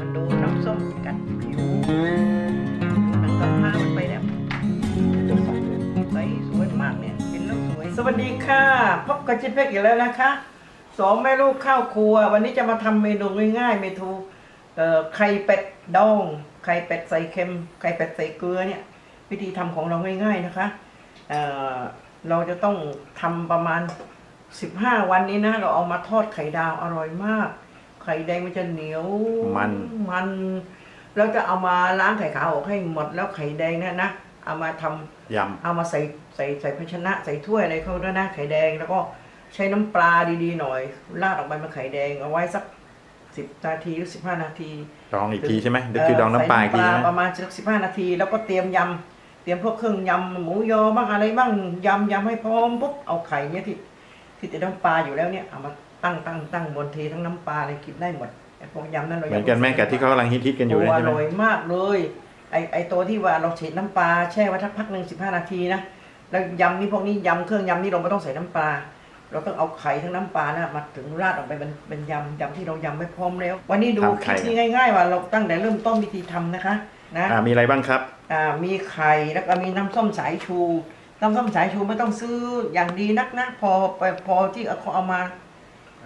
มันโดนน้ำส้มกัดผิวหนังกำพร้ามันไปแล้วใส่เลยสวยมากเนี่ยเห็นแล้วสวย สวัสดีค่ะพบกับจิตเพกอีกแล้วนะคะสองแม่ลูกข้าวครัว วันนี้จะมาทำเมนูง่ายๆเมนูไข่เป็ดดองไข่เป็ดใส่เค็มไข่เป็ดใส่เกลือเนี่ย วิธีทำของเราง่าย ๆนะคะเเราจะต้องทำประมาณ 15 วันนี้นะ เราเอามาทอดไข่ดาวอร่อยมาก ไข่แดงมันจะเหนียวมันมันแล้วจะเอามาล้างไข่ขาวออกให้หมดแล้วไข่แดงเนี่ยนะเอามาทำยเอามาใส่ใส่ใส่ภาชนะใส่ถ้วยอะไรเข้าด้วยนะไข่แดงแล้วก็ใช้น้ำปลาดีๆหน่อยราดออกไปเป็นไข่แดงเอาไว้สักสิบนาทีหรือสิบห้านาทีำดองอีกทีใช่ไหมเดี๋ยวคือดองน้ำปลาอีกใส่ทีน้ำปลานะประมาณสักสิบห้านาที แล้วก็เตรียมยำเตรียมพวกเครื่องยำหมูยอบ้างอะไรบ้างยำยำให้พร้อมปุ๊บเอาไข่เนี่ยที่ที่ติดน้ำปลาอยู่แล้วเนี่ยเอามา ตั้งตั้งตั้งบนเททั้งน้ำปลาอะไรกินได้หมดไอ้พวกยำนั้นเราเหมือนกันแม่กับที่เขากำลังฮิตๆกันอยู่ตัวเลยอใช่ไหมร่อยมากเลยไอไอตัวที่ว่าเราเฉดน้ำปลาแช่ไว้ทักพักหนึ่งสิบห้านาทีนะแล้วยำนี่พวกนี้ยำเครื่องยำนี่เราไม่ต้องใส่น้ำปลา เราต้องเอาไข่ทั้งน้ำปลานะมาถึงราดออกไปเป็นเป็นยำยำที่เรายำไม่พร้อมแล้ว วันนี้ดูคลิปนี้ง่าย ๆ ว่าเราตั้งแต่เริ่มต้นวิธีทำนะคะนะอ่ามีอะไรบ้างครับอ่ามีไข่แล้วก็มีน้ำส้มสายชูน้ำส้มสายชูไม่ต้องซื้ออย่างดีนักนะ พอไปพอที่เอาเอามา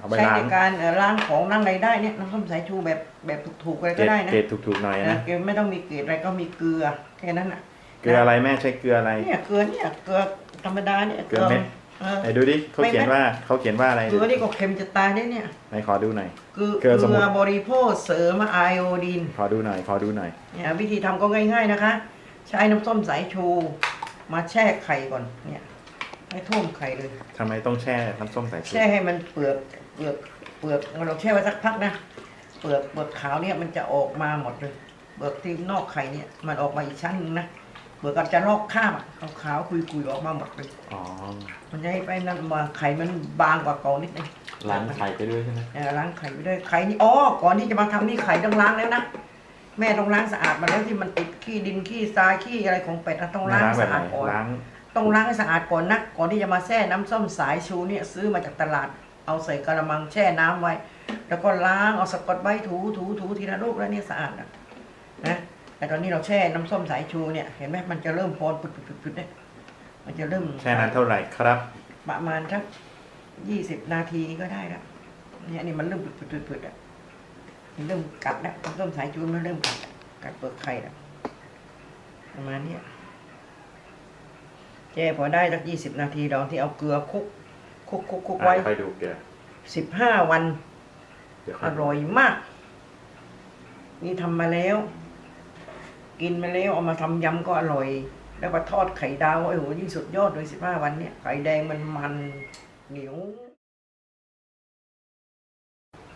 เอาไปใช้ล้างในการเอ่อล้างของล้างอะไรได้เนี่ยน้ำส้มสายชูแบบแบบถูกๆอะไรเกรก็ดได้นะเกรดถูกๆหน่อยนะนะเกลือไม่ต้องมีเกล็ดอะไรก็มีเกลือแค่นั้นน่ะเกลืออะไรแม่ใช้เกลืออะไร เนี่ยเกลือเนี่ยเกลือธรรมดาเนี่ยเกลือเม็ด เออ ไหนดูดิเขาเขียนว่าเขาเขียนว่าอะไรเกลือนี่ก็เค็มจะตายได้เนี่ยไหนขอดูหน่อย เกลือเกลือสมุนเกลือบริโภคเสริมไอโอดีน ขอดูหน่อยขอดูหน่อย เนี่ยวิธีทำก็ง่ายๆนะคะ ใช้น้ำส้มสายชู มาแช่ไข่ก่อนเนี่ยให้ท่วมไข่เลย ทำไมต้องแช่น้ำส้มสายชูแช่ให้มันเปลือก เปลือกเปลือกเราแช่ไว้สักพักนะเปลือกเปลือกขาวเนี่ยมันจะออกมาหมดเลยเปลือกที่นอกไข่เนี่ยมันออกมาอีกชั้นหนึงนะเปลือกอาจจะลอกข้ามอะขาวๆคุยๆออกมาหมดเลยอ๋อมันจะให้ไปนั่นมาไข่มันบางกว่าเก่านิดนึงล้างไข่ไปด้วยใช่ไหมเออล้างไข่ไปด้วยไข่นี่อ๋อก่อนที่จะมาทำนี่ไข่ต้องล้างแล้วนะแม่ต้องล้างสะอาดมาแล้วที่มันติดขี้ดินขี้ทรายขี้อะไรของเป็ดอะต้องแม่ล้างล้างให้แบบสะไหนอาดก่อนล้างต้องล้างให้สะอาดก่อนนะก่อนที่จะมาแช่น้ำส้มสายชูเนี่ยซื้อมาจากตลาด เอาใส่กระมังแช่น้ำไว้ แล้วก็ล้างเอาสกอตไบรท์ถูถูถูทีละลูกแล้วเนี่ยสะอาดนะนะแต่ตอนนี้เราแช่น้ำส้มสายชูเนี่ยเห็นไหมมันจะเริ่มพอนปุดปุดปุดปุดเนี่ยมันจะเริ่มแช่นั้นเท่าไหร่ครับ ประมาณสักยี่สิบนาทีก็ได้แล้วเนี่ยนี่มันเริ่มปุดปุดปุดปุดอะมันเริ่มกัดแล้วน้ำส้มสายชูมันเริ่มกัดกัดเปลือกไข่แล้วประมาณเนี้ยแช่พอได้สักยี่สิบนาทีเราที่เอาเกลือคลุก คลุกคลุกคลุกอะไว้เดี๋ยวค่อยดูเกลือสิบห้าวัน เดี๋ยวค่ออยดูร่อยมาก นี่ทำมาแล้ว กินมาแล้วเอามาทำยำก็อร่อย แล้วก็ทอดไข่ดาวโอ้โหยิ่งสุดยอดเลยสิบห้าวันเนี่ยไข่แดงมันมันเหนียว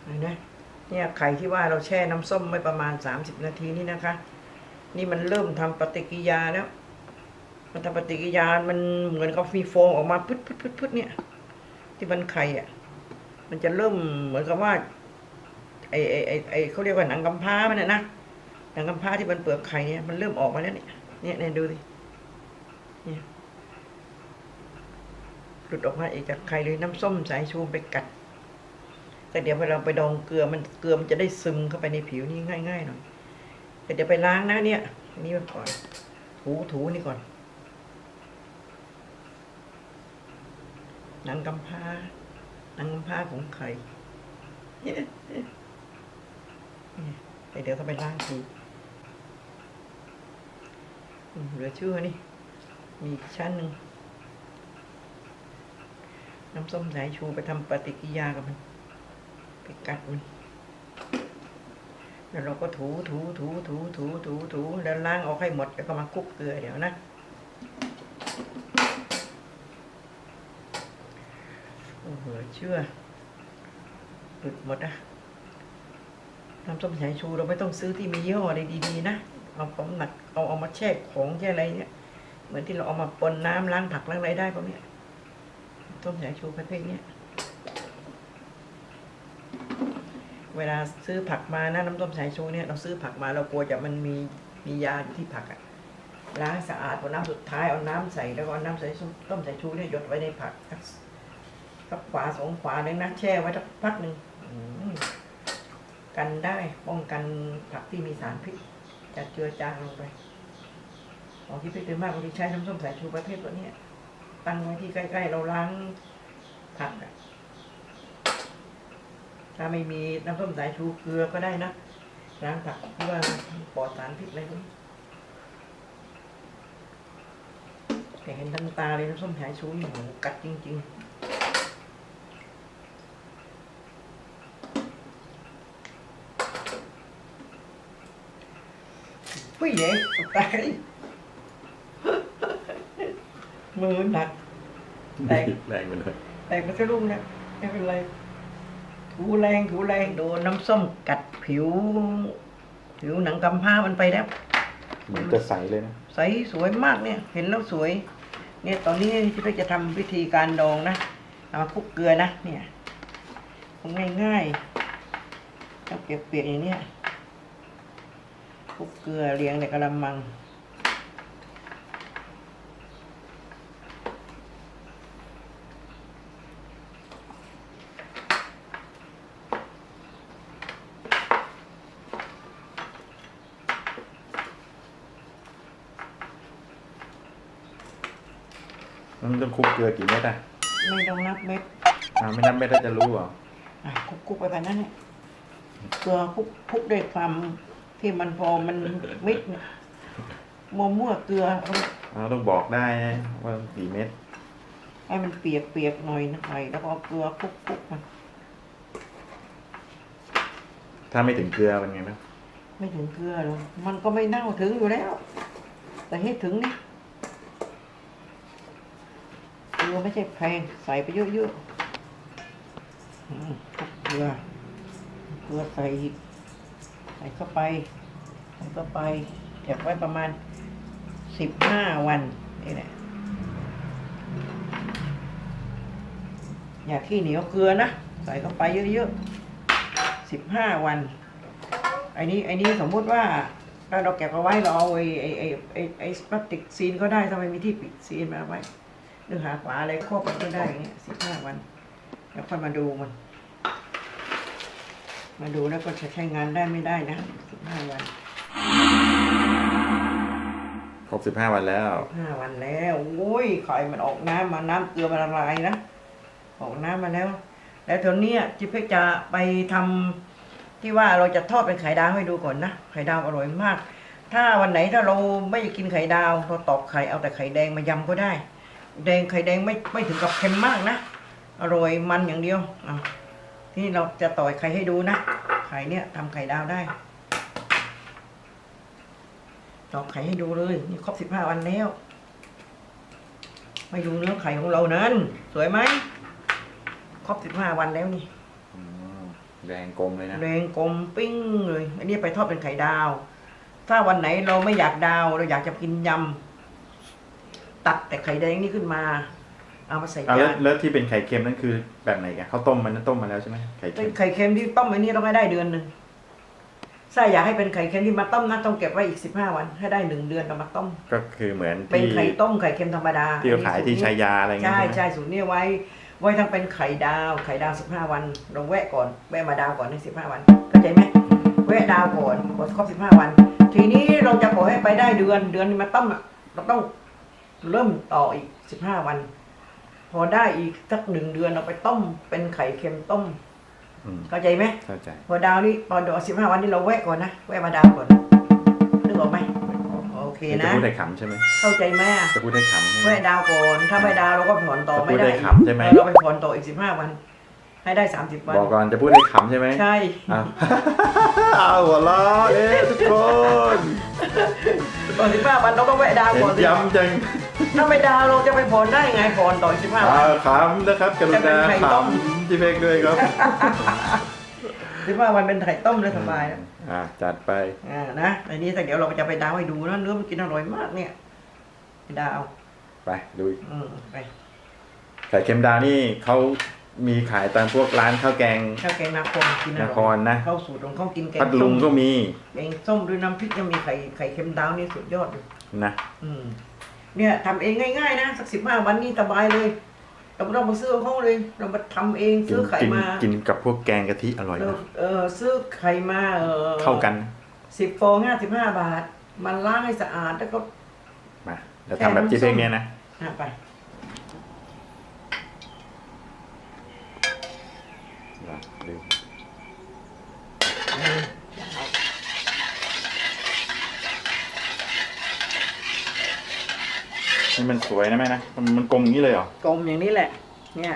เห็นไหมเนี่ยไข่ที่ว่าเราแช่น้ำส้มไว้ประมาณสามสิบนาทีนี่นะคะ นี่มันเริ่มทำปฏิกิริยาแล้ว มันทำปฏิกิริยามันเหมือนกับมีโฟองออกมาพึดพึดพึดพึดเนี่ย ที่มันไข่อะ มันจะเริ่มเหมือนกับว่า ไอไอไอไอเขาเรียกว่าหนังกำพร้ามันน่ะนะหนังกำพร้าที่มันเปลือกไข่เนี่ยมันเริ่มออกมาแล้วเนี่ยเนี่ยเนี่ยดูสิเนี่ยหลุดออกมาอีกจากไข่เลยน้ำส้มสายชูไปกัดแต่เดี๋ยวพอเราไปดองเกลือมันเกลือมันจะได้ซึมเข้าไปในผิวนี่ง่ายๆหน่อยแต่เดี๋ยวไปล้างนะเนี่ยนนี่ก่อน ถูถูนี่ก่อน นังกำพร้านังกำพร้าของไข่เนี่ยเดี๋ยวต้องไปล้างทีเหลือเชื่อนี่ มีชั้นหนึ่ง น้ำส้มสายชูไปทำปฏิกิริยากับมัน ไปกัดมันแล้วเราก็ถูถูถูถูถูถูถูแล้วล้างออกให้หมดแล้วก็มาคุกเกลือเดี๋ยวนะ โอ้โห เหลือเชื่อหลุดหมดอะน้ำส้มสายชูเราไม่ต้องซื้อที่มียี่ห้ออะไรดีๆนะ เอาของหนักเอาเอามาแช่ของแช่อะไรเนี่ยเหมือนที่เราเอามาปนน้ำล้างผักล้างอะไรได้พวกเนี้ยน้มสายชูประเภทเนี้ยเวลาซื้อผักมานะน้ำส้มสายชูเนี่ยเราซื้อผักมาเรากลัวจะมันมีมียาอยู่ที่ผักอะล้างสะอาดพอน้ำสุดท้ายเอาน้ำใส่แล้วก็น้ำใส่ต้มสายชูเนี่ยหยดไว้ในผัก สักสักฝาสองฝาเลยนะแช่ไว้สักพักหนึ่งกันได้ป้องกันผักที่มีสารพิษจะเจือจางลงไปของที่พิษโดยมากเราจะใช้น้ำส้มสายชูประเภทตัวเนี้ยตั้งไว้ที่ใกล้ๆเราล้างผักถ้าไม่มีน้ำส้มสายชูเกลือก็ได้นะล้างผักเพื่อปลอดสารพิษอะไรพวกนี้แต่เห็นทันตาเลยน้ำส้มสายชูนี่โหกัดจริง ๆ ผู้หญิงตายมือหนักแรงแรงไปเลยแตกมาสักลูกนะไม่เป็นไร ถูแรงถูแรงโดนน้ำส้มกัดผิว ผิวหนังกำพร้ามันไปแล้ว เหมือนจะใสเลยนะ ใสสวยมากเนี่ย เห็นแล้วสวย เนี่ยตอนนี้ที่เราจะทำวิธีการดองนะเอามาคลุกเกลือนะเนี่ยคงง่ายๆเอาเปียกๆอย่างเนี้ยค ลุกเกลือเรียงในกระมัง มันต้องคลุกเกลือกี่เม็ดอะไม่ต้องนับเม็ดอ่าไม่นับเม็ดแล้วจะรู้เหรอ อะคลุกคลุกไปแบบนั้นเนี่ยเกลือคลุกคลุกด้วยความ ที่มันพอมันมิดเนี่ยมัวมั่วๆเกลือเอาเราต้องบอกได้นะว่ากี่เม็ดให้มันเปียกเปียกๆหน่อยนะหน่อยแล้วก็เอาเกลือคลุกคลุกมันถ้าไม่ถึงเกลือเป็นไงบ้างไม่ถึงเกลือหรอกมันก็ไม่เน่าถึงอยู่แล้ว แต่ให้ถึงนี่เกลือไม่ใช่แพงใส่ไปเยอะๆอืมคลุกเกลือเกลือใส่อีก ใส่เข้าไปใส่เข้าไปเก็บไว้ประมาณสิบห้าวันนี่แหละอย่าขี้เหนียวเกลือนะใส่เข้าไปเยอะๆสิบห้าวันไอ้นี้ไอ้นี้สมมุติว่าถ้าเราเก็บเอาไว้เราเอาไอ้ไอ้ไอ้ไอ้ไอ้พลาสติกซีนก็ได้ถ้าไมมีที่ปิดซีนมาไว้หรือหาฝาอะไรครอบมันก็ได้อย่างเงี้ยสิบห้าวัน แล้วค่อยมาดูมัน มาดูแล้วก็จะใช้งานได้ไม่ได้นะสิบห้าวันครบสิบห้าวันแล้ว ห้าวันแล้วโอ้ยไข่มันออกน้ำมาน้ำเกลือมันละลายนะ ออกน้ำมาแล้ว แล้วตอนเนี้ยจิเพกจะไปทำที่ว่าเราจะทอดเป็นไข่ดาวให้ดูก่อนนะ ไข่ดาวอร่อยมาก ถ้าวันไหนถ้าเราไม่กินไข่ดาวเราตอกไข่เอาแต่ไข่แดงมายำก็ได้ แดงไข่แดงไม่ไม่ถึงกับเค็มมากนะ อร่อยมันอย่างเดียวอะที นี้เราจะต่อยไข่ให้ดูนะ ไข่เนี่ยทำไข่ดาวได้ตอกไข่ให้ดูเลย นี่ครบสิบห้าวันแล้วไม่ดูเนื้อไข่ของเรานั้น สวยไหมครบสิบห้าวันแล้วนี่อืมแดงกลมเลยนะแดงกลมปิ้งเลยอันนี้ไปทอดเป็นไข่ดาว ถ้าวันไหนเราไม่อยากดาว เราอยากจะกินยำตัดแต่ไข่แดงนี่ขึ้นมา เอามาใส่อะแล้วจานแล้วที่เป็นไข่เค็มนั่นคือแบบไหนกันเขาต้มมันนั้นต้มมาแล้วใช่ไหมไข่เป็เค็นมไข่เค็มที่ต้มไว้นี่ต้องให้ได้เดือนหนึ่งถ้าอยากให้เป็นไข่เค็มที่มาต้มนะต้องเก็บไว้อีกสิบห้าวัน ให้ได้หนึ่งเดือนเรามาต้ม ก็คือเหมือนเป็นที่ไข่ต้มไข่เค็มธรรมดาที่เขาขายที่ชายาอะไรเงี้ยใช่ไหมใช่สูตรนี้ไว้ ไว้ทั้งเป็นไข่ดาวไข่ดาวสิบห้าวันเราแวะก่อนแวะมาดาวก่อนในสิบห้าวันเข้าใจไหมแวะดาวก่อนกดครบสิบห้าวัน ทีนี้เราจะปล่อยให้ไปได้เดือนเดือนนี้มาต้มอะเราต้องเริ่มต่ออีกสิบห้าวัน พอได้อีกสักหนึ่งเดือนเราไปต้มเป็นไข่เค็มต้มอืมเข้าใจไหมเข้าใจพอดาวนี่พอดาวสิบห้าวันนี่เราแวะก่อนนะแวะมาดาวก่อนนึกออกไหมโอเคจะนะพูดได้ขำใช่ไหมเข้าใจไหมจะพูดได้ขำใช่ไหม แวะดาวก่อนถ้าไม่ดาวเราก็ผ่อนต่อไม่จะพูดได้ได้ขำใช่ไหมเออเราไปผ่อนต่ออีกสิบห้าวัน ให้ได้สามสิบวันบอกก่อนจะพูดได้ขำใช่ไหมใช่ อ้าวเอาหัวเราะเอ๊ะทุกคนก่อนสิบห้าวันเราก็แวะดาวเห็ก่อนนสิย้ำจัง ถ้าไม่ดาวเราจะไปผ่อนได้ไงผ่อนต่ออีกสิบห้าวันอ้าวขำนะครับกรุจะเป็ณานไข่ขต้มำที่เพกด้วยครับสิบห้าวันเป็นไข่ต้มเลยสบายแล้วอ่าจัดไปอ่านะอันนี้แต่เดี๋ยวเราจะไปดาวให้ดูนะเนื้อมันกินอร่อยมากเนี่ยดาวไปดูอืมไปไข่เค็มดาวนี่เขามีขายตามพวกร้านข้าวแกง ข้าวแกงนาครกินอนร่อยครนะ เข้าสูตรของเขากินแกงพัดลุส้งมก็มีแกงส้มด้วยน้ำพริกจะมีไข่ไข่เค็มดาวนี่สุดยอดเลยนะ อืม เนี่ยทำเองง่ายๆนะสักสิบห้าวันนี่สบายเลยเราไม่ต้องมาซื้อเขาเลย เรามาทำเองกิซื้อไข่กินมากินกับพวกแกงกะทิอร่อยเรานะเออซื้อไข่มาเออเข้ากันสิบฟองห้าสิบห้าบาท มันล้างให้สะอาดแล้วก็มาเดี๋ยวทำแบบเจ๊เพ่งเนี่ยนะอะไป ดู นี่มันสวยนะแม่นะมันมันกลมอย่างนี้เลยเหรอ กลมอย่างนี้แหละ เนี่ย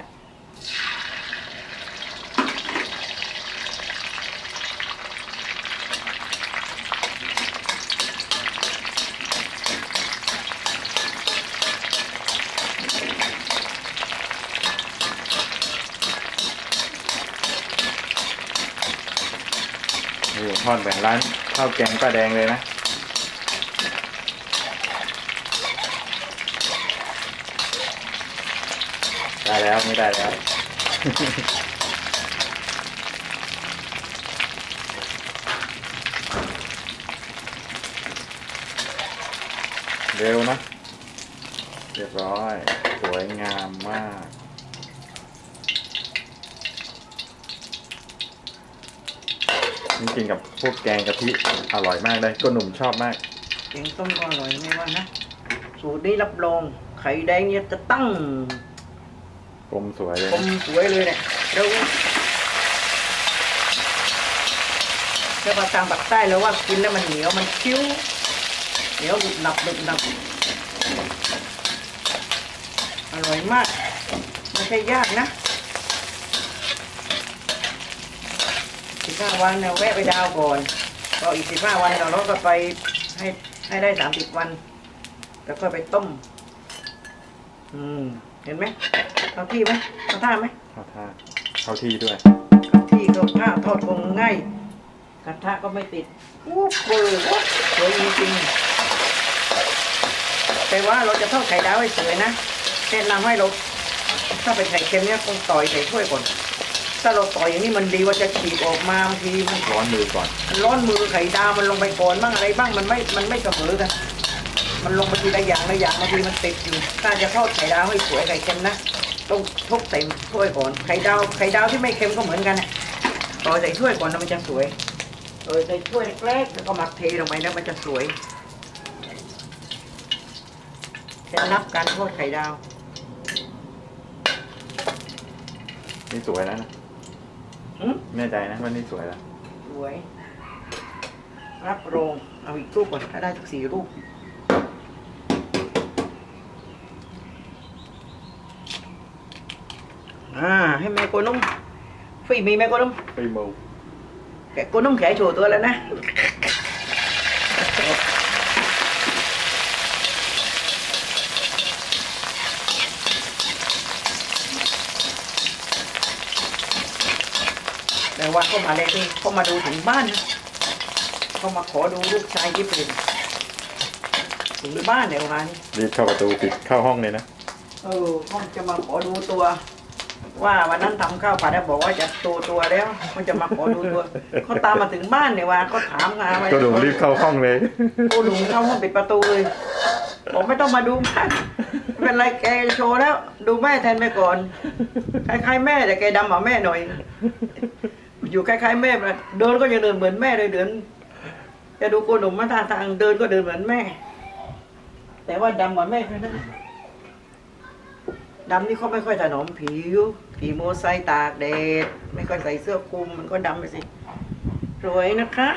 นี่ทอดแบบร้านข้าวแกงป้าแดงเลยนะ ได้แล้วไม่ได้แล้ว เร็วนะ เรียบร้อย สวยงามมากนี่กินกับพวกแกงกะทิอร่อยมากเลยก็หนุ่มชอบมาก แกงต้มก็อร่อยไม่ว่านะ สูตรนี้รับรอง ไข่แดงเนี่ยจะตั้ง ลมสวยเลยกลมสวยเลยเนี่ยแล้วถ้าภาษาปากใต้แล้วว่ากินแล้วมันเหนียวมันคิ้วเหนียวดุบหนับดุบหนับอร่อยมากไม่ใช่ยากนะสิบห้าวันเนี่ยแวะไปดาวก่อนก็อีกสิบห้าวันเราเราก็ไปให้ให้ได้สามสิบวัน แล้วก็ไปต้ม อืม เห็นไหมเอาที่ไหมเอาท่าไหมเข้าท่าเข้าที่ด้วย เอาที่ก็ท่าทอดคงง่ายกระทะก็ไม่ติดวูบเบอร์วูบสวยจริงๆแต่ว่าเราจะทอดไข่ดาวให้สวยนะแนะนำให้เราถ้าเป็นไข่เค็มเนี่ยคงต่อยใส่ถ้วยก่อน ถ้าเราต่อยอย่างนี้มันดีว่าจะฉีกออกมาบางทีมันร้อนมือก่อน ร้อนมือไข่ดาวมันลงไปก่อนบ้างอะไรบ้างมันไม่ มันไม่เสมอกัน มันลงไปทีละอย่างละอย่างบางทีมันติดอยู่ถ้าจะทอดไข่ดาวให้สวยไข่เค็มนะต้องทุบใส่ถ้วยก่อนไข่ดาวไข่ดาวที่ไม่เค็มก็เหมือนกันน่ะต่อใส่ถ้วยก่อนแล้วมันจะสวยเออใส่ถ้วยเล็กๆแล้วก็มาเทลงไปแล้วมันจะสวยเคล็ดลับการทอดไข่ดาวนี่สวยแล้วนะอืมแน่ใจนะว่านี่สวยแล้ว สวย รับรองเอาอีกรูปก่อนถ้าได้สักสี่รูป อ่าให้แม่โกนุ่มฝีมีแม่โกนุ่มไปมูแกโกนุ่มแขนโชว์ตัวแล้วนะแต่ว่าเขามาเลยนี่เขามาดูถึงบ้านนะเขามาขอดูลูกชายที่เป็นถึงบ้านในวันนี้รีบเข้าประตูปิดเข้าห้องเลยนะ เออเขาจะมาขอดูตัว ว่าวันนั้นทำข้าวผัดแล้วบอกว่าจะตัวตัวแล้วมันจะมาขอดูตัวเขาตามมาถึงบ้านเนี่ยว่าเขาถามงานว่าก็หนุ่มรีบเข้าห้องเลยโอ้หนุ่มเข้าห้องปิดประตูเลยบอกไม่ต้องมาดูบ้านไม่เป็นไรแกโชว์แล้ว ดูแม่แทนไปก่อนคล้ายๆแม่แต่แกดำกว่าแม่หน่อย อยู่คล้ายๆแม่แบบเดินก็ยังเดินเหมือนแม่เลยเดินจะดูโกหนุ่มมาทางทางเดินก็เดินเหมือนแม่ แต่ว่าดำกว่าแม่แค่นั้น ดำนี่เขาไม่ค่อยถนอมผิวขี่มอไซค์ตากแดด ไม่ค่อยใส่เสื้อคลุมมันก็ดำไปสิ สวยนะคะ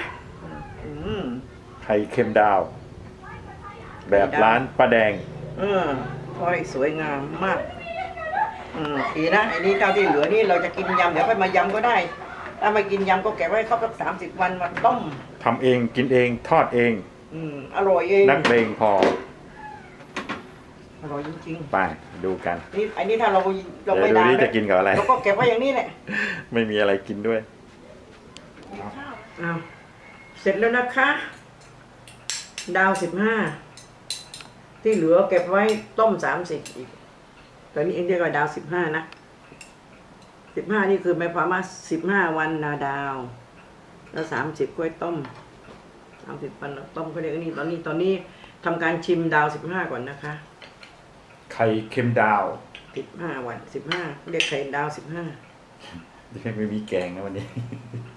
อืม ไข่เค็มดาว แบบร้านป้าแดง เออพอยสวยงามมาก อืมดีนะไอ้นี่เท่าที่เหลือนี่เราจะกินยำเดี๋ยวค่อยมายำก็ได้ ถ้ามากินยำก็เก็บไว้ครบสักสามสิบวันมาต้ม ทำเองกินเองทอดเอง อืม อร่อยเอง นักเลงพออ ร่อยจริงไปดูกันๆนี่ไอ้นี่ถ้าเราเราเดี๋ยวไม่ดูด่านี่จะกินกับอะไร เราก็เก็บไว้อย่างนี้แหละไม่มีอะไรกินด้วย อ้าวเสร็จแล้วนะคะ ดาวสิบห้าที่เหลือเก็บไว้ต้มสามสิบอีกตอนนี้เองเรียกว่าดาวสิบห้านะสิบห้านี่คือหมายความว่าสิบห้าวันนาดาว แล้วสามสิบกล้วยต้มสามสิบวันเราต้มเขาเรียกอันนี้ตอนนี้ตอนนี้ทำการชิมดาวสิบห้าก่อนนะคะ ไข่เค็มดาวสิบห้าวันสิบห้าเรียกไข่ดาวสิบห้ายังไม่มีแกงนะวันนี้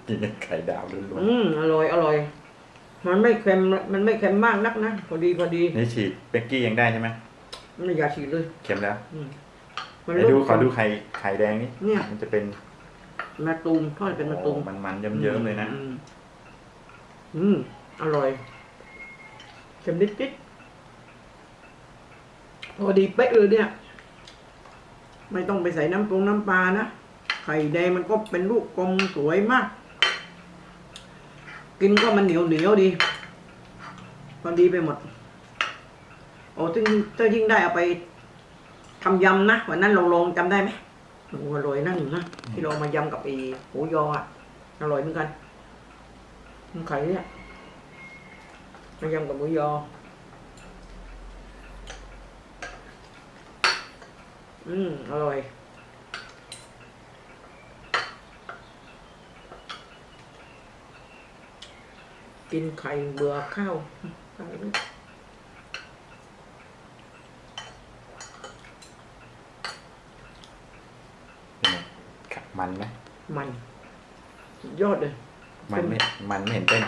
กินแต่ไข่ดาวล้วนอืมอร่อยอร่อย มันไม่เค็มมันไม่เค็มมากนักนะพอดีพอดีๆนี่ฉีดเบกกี้ยังได้ใช่ไหมไม่อยากฉีดเลยเค็มแล้วอืมมันเดี๋ยวดูเริ่มขอดูไข่ไข่แดงนี่เนี่ยมันจะเป็นมาตูมทอดเป็นมาตูม มันมันๆเยิ้มๆเลยนะ อืม อืม อร่อยเค็มนิดนิดๆ พอดีเป๊ะเลยเนี่ย ไม่ต้องไปใส่น้ำปรุงน้ำปลานะ ไข่แดงมันก็เป็นลูกกลมสวยมาก กินก็มันเหนียวเหนียวดี พอดีไปหมด โอ้ถึงถ้ายิ่งได้เอาไปทำยำนะวันนั้นเราลองจำได้ไหมโอ้อร่อยนั่นนะที่เรามายำกับไอ้หมูยออะอร่อยเหมือนกันมันไข่เนี่ยมายำกับหมูยอ อืม อร่อย กินไข่เบื่อข้าวไข่ไม่เป็นไงมันไหมมัน สุดยอดเลย มันไม่ มันไม่เห็นเต้น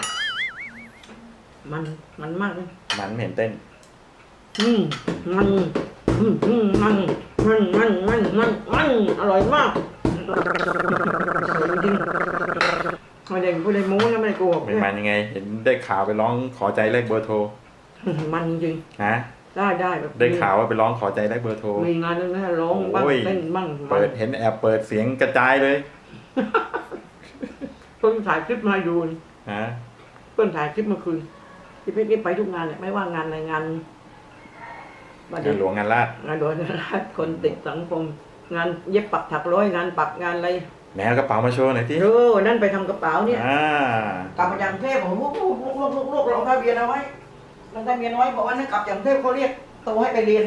มันมันมากเลยมันไม่เห็นเต้น อืมมัน อืมอืมมัน มันมันมันมันมันอร่อยมากอร่อยจริงๆไม่ได้ไม่ได้โม้นะไม่ได้โกหกไม่เนี่ยมันยังไง เห็นได้ข่าวไปร้องขอใจเลขเบอร์โทร มันจริงฮะได้ได้แบบได้ข่าวว่าไปร้องขอใจเลขเบอร์โทร มีงานนึงนะร้องบ้างโอ้ยเต้นบ้างเปิดเห็นแอบเปิดเสียงกระจายเลยเพิ่งถ่ายคลิปมาอยู่ฮะเพิ่งถ่ายคลิปเมื่อคืนที่เพชรนี่ไปทุกงานเนี่ยไม่ว่างานอะไรงาน บัดงาเดี๋ยนวหลวงงานราชงานโดยราชคนติดสังคม งานเย็บปักถักร้อยงานปักงานอะไรไหนเอากระเป๋ามาโชว์หน่อยที่เออนั่นไปทำกระเป๋าเนี่ยอ่ากลับมาจากกรุงเทพผมลูกลูกลูกลูกลูกลูกลงทะเบียนเอาไว้ลงทะเบียนเอาไว้บอกว่านั่นกลับจากกรุงเทพเขาเรียกตัวให้ไปเรียน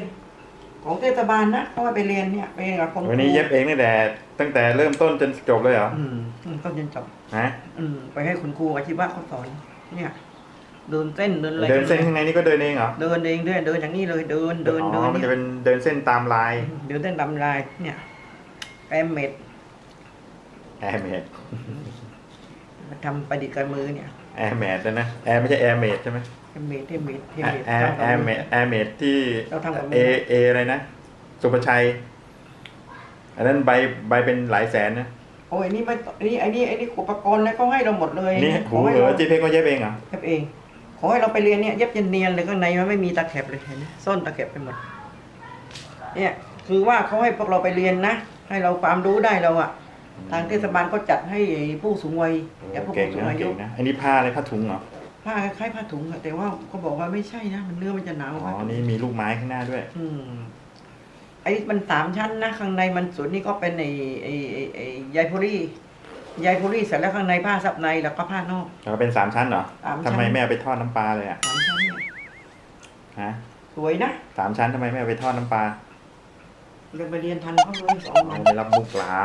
ของเทศบาลนะเขาให้ไปเรียนเนี่ยไปเรียนกับคนวันนี้เย็บเองตั้งแต่ตั้งแต่เริ่มต้นจนจบเลยเหรออืมอืมต้องจนจบฮะ อืมไปให้คุณครูอาชีวะเขาสอนเนี่ย เดินเส้นเดินอะไรเดินเส้นข้างในนี่ก็เดินเองเหรอเดินเองด้วยเดินอย่างนี้เลยเดินเดินอ๋เดิอนมันเนี่ยจะเป็นเดินเส้นตามลาย เดินเส้นตำลายเนี่ยแอมเมดแอร์เมดมาทำประดิษฐ์กับมือเนี่ยแอร์เมดนะแอร์ไม่ใช่แอร์เมดใช่ไหมแอมเมดแอมเมดแอมแอเมดร์แอร์แอร์เมดแอร์เมดที่เราทำกับมือเอเออะไรนะสุภชัย อันนั้นใบใบเป็นหลายแสนนะโอ้ยนี่ไม่ไอ้นี่ไอ้นี่ไอ้นี่อุปกรณ์แล้วเขาให้เราหมดเลยนี่ขหูอให้เหอเราจีเพกก็เย็บเองเหรอเย็บเอง ขอให้เราไปเรียนเนี่ยเย็บเนียนๆเลยข้างในมันไม่มีตะเข็บเลยเห็นไหมซ่อนตะเข็บไปหมด เนี่ยคือว่าเขาให้พวกเราไปเรียนนะ ให้เราความรู้ได้เราอะทางเทศบาลก็จัดให้ผู้สูงวัยและผู้เก่งสูงนะอายุเก่งนะอันนี้ผ้าอะไรผ้าถุงเหรอผ้าคล้ายๆผ้าถุงอะแต่ว่าเขาบอกว่าไม่ใช่นะมันเนื้อมันจะหนาวอ๋ผ้าอถุงนี่มีลูกไม้ข้างหน้าด้วย อืมไอ้มันสามชั้นนะข้างในมันส่วนนี้ก็เป็นไอ้ไอ้ไอ้ไอ้ใยโพ ลีใยโพลีเสร็จแล้วข้างในผ้าซับในแล้วก็ผ้านอก แล้วเป็นสามชั้นเหรอสามชั้น ทำไมไม่เอาไปทอดน้ำปลาเลยอะสามชั้นเนี่ยฮะสวยนะสามชั้นทำไมไม่เอาไปทอดน้ำปลาเรียนไปเรียนทันเขาเลยสองวัเอานไปรับมุกเหลา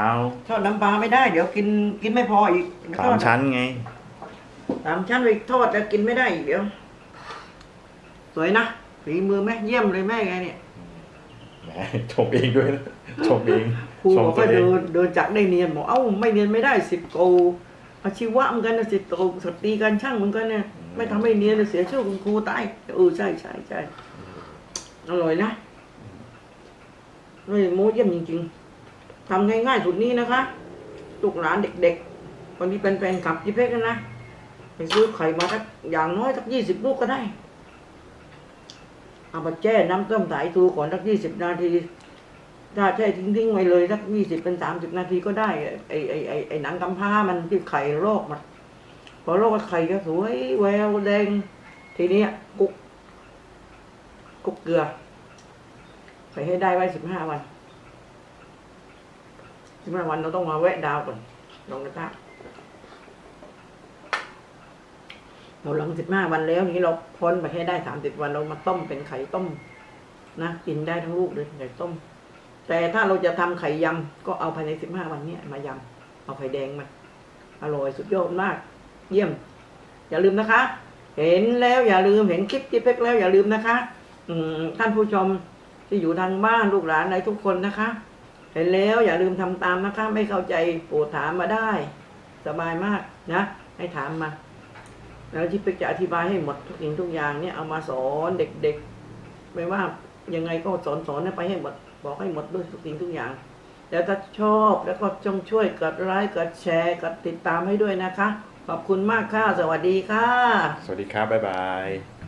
ทอดน้ำปลาไม่ได้ เดี๋ยวกินกินไม่พออีกสามชั้นไง สามชั้นไปทอดแล้วกินไม่ได้อีกเดี๋ยว สวยนะฝีมือแม่เยี่ยมเลยแม่ไงเนี่ย แหมชมเองด้วยนะชมเอง ครูชมบอกตัวว่าเอเดิงนเดินจากได้เนียนบอกเอ้าไม่เนียนไม่ได้สิบโกอาชีวะเหมือนกันนะสิบโกสตรีการช่างเหมือนกันเนี่ยไม่ทำให้เนียนเสียชื่อคุณครูตายเออใช่ใช่ใช่อร่อยนะไม่โม้เยี่ยมจริง ๆทำง่ายๆสุดนี้นะคะลูกหลานเด็กๆคนที่เป็นแฟนคลับจีเพกนะไปซื้อไข่มาสักอย่างน้อยสักยี่สิบลูกก็ได้เอาไปแช่น้ำต้มสายตูก่อนสักยี่สิบนาที ถ้าแช่ทิ้งๆไว้เลยสักยี่สิบเป็นสามสิบนาทีก็ได้ ไอไอไอไอหนังกำพร้ามันที่ไข่โรคมันพอโรคไข่ก็สวยแววแดง ทีนี้กุกกุกเกลือไปให้ได้ไว้สิบห้าวันสิบห้าวันเราต้องมาแวะดาวก่อนลองกระทะเราหลังสิบห้าวันแล้วนี้เราพ้นไปให้ได้สามสิบวันเรามาต้มเป็นไข่ต้มนะกินได้ทั้งลูกเลยไข่ต้ม แต่ถ้าเราจะทำไข่ยำก็เอาภายในสิบห้าวันเนี้ยมายำเอาไข่แดงมาอร่อยสุดยอดมาก เยี่ยม อย่าลืมนะคะ เห็นแล้วอย่าลืมเห็นคลิปที่เพ็กแล้วอย่าลืมนะคะ อืมท่านผู้ชมที่อยู่ทางบ้านลูกหลานอะไรทุกคนนะคะ เห็นแล้วอย่าลืมทำตามนะคะ ไม่เข้าใจโปรดถามมาได้ สบายมากนะให้ถามมา แล้วที่เป็กจะอธิบายให้หมดทุกสิ่งทุกอย่างเนี่ยเอามาสอนเด็กๆ ไม่ว่ายังไงก็สอนสอนไปให้หมด บอกให้หมดด้วยทุกสิ่งทุกอย่าง แล้วถ้าชอบแล้วก็จงช่วยกดไลค์กดแชร์กดติดตามให้ด้วยนะคะ ขอบคุณมากค่ะ สวัสดีค่ะ สวัสดีครับ บ๊ายบาย